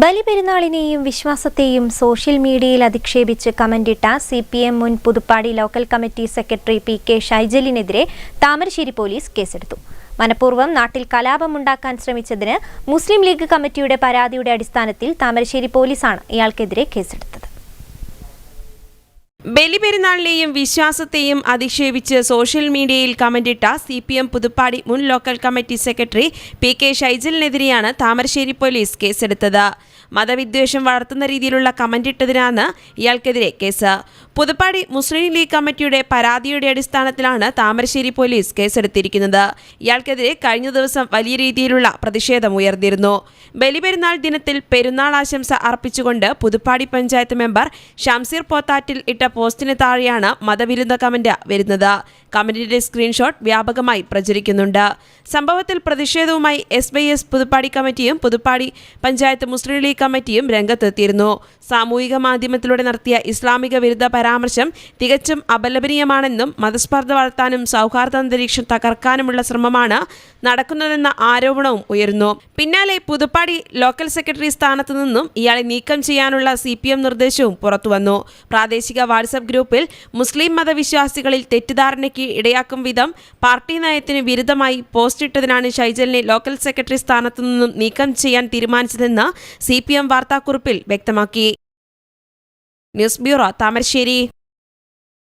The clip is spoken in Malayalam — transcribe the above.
ബലിപെരുന്നാളിനെയും വിശ്വാസത്തെയും സോഷ്യൽ മീഡിയയിൽ അധിക്ഷേപിച്ച് കമന്റിട്ട സി പി എം മുൻ Puthuppadi local committee secretary P K ഷൈജലിനെതിരെ Thamarassery police കേസെടുത്തു. മനഃപൂർവം നാട്ടിൽ കലാപമുണ്ടാക്കാൻ ശ്രമിച്ചതിന് മുസ്ലിം ലീഗ് കമ്മിറ്റിയുടെ പരാതിയുടെ അടിസ്ഥാനത്തിൽ താമരശ്ശേരി പോലീസാണ് ഇയാൾക്കെതിരെ കേസെടുത്തത്. ബലിപെരുന്നാളിനെയും വിശ്വാസത്തെയും അധിക്ഷേപിച്ച് സോഷ്യൽ മീഡിയയിൽ കമന്റിട്ട സി പി എം പുതുപ്പാടി മുൻ local committee secretary P K ഷൈജലിനെതിരെയാണ് Thamarassery police കേസെടുത്തത്. മതവിദ്വേഷം വളർത്തുന്ന രീതിയിലുള്ള കമന്റിട്ടതിനാണ് ഇയാൾക്കെതിരെ കേസ്. പുതുപ്പാടി മുസ്ലിം ലീഗ് കമ്മിറ്റിയുടെ പരാതിയുടെ അടിസ്ഥാനത്തിലാണ് താമരശ്ശേരി പോലീസ് കേസെടുത്തിരിക്കുന്നത്. ഇയാൾക്കെതിരെ കഴിഞ്ഞ ദിവസം വലിയ രീതിയിലുള്ള പ്രതിഷേധം ഉയർന്നിരുന്നു. ബലിപെരുന്നാൾ ദിനത്തിൽ പെരുന്നാൾ ആശംസ അർപ്പിച്ചുകൊണ്ട് പുതുപ്പാടി പഞ്ചായത്ത് മെമ്പർ ഷംസീർ പോത്താറ്റിൽ ഇട്ട പോസ്റ്റിന് താഴെയാണ് മതവിരുദ്ധ കമന്റ് വരുന്നത്. കമന്റിന്റെ സ്ക്രീൻഷോട്ട് വ്യാപകമായി പ്രചരിക്കുന്നുണ്ട്. സംഭവത്തിൽ പ്രതിഷേധവുമായി എസ് വൈ എസ് പുതുപ്പാടി കമ്മിറ്റിയും പുതുപ്പാടി പഞ്ചായത്ത് മുസ്ലിം ലീഗ് കമ്മിറ്റിയും രംഗത്തെത്തിയിരുന്നു. സാമൂഹിക മാധ്യമത്തിലൂടെ നടത്തിയ ഇസ്ലാമിക വിരുദ്ധ പരാമർശം തികച്ചും അപലപനീയമാണെന്നും മതസ്പർദ്ധ വളർത്താനും സൗഹാർദ്ദ അന്തരീക്ഷം തകർക്കാനുമുള്ള ശ്രമമാണ് നടക്കുന്നതെന്ന ആരോപണവും ഉയർന്നു പിന്നാലെ പുതുപ്പാടി ലോക്കൽ സെക്രട്ടറി സ്ഥാനത്തു നിന്നും ഇയാളെ നീക്കം ചെയ്യാനുള്ള സി നിർദ്ദേശവും പുറത്തുവന്നു. പ്രാദേശിക വാട്സപ്പ് ഗ്രൂപ്പിൽ മുസ്ലിം മതവിശ്വാസികളിൽ തെറ്റിദ്ധാരണയ്ക്ക് ഇടയാക്കും വിധം പാർട്ടി നയത്തിന് വിരുദ്ധമായി പോസ്റ്റ് ഇട്ടതിനാണ് ഷൈജലിനെ ലോക്കൽ സെക്രട്ടറി സ്ഥാനത്തു നിന്നും നീക്കം ചെയ്യാൻ തീരുമാനിച്ചതെന്ന് സി പി എം വാർത്താക്കുറിപ്പിൽ വ്യക്തമാക്കി. News bureau Thamarassery.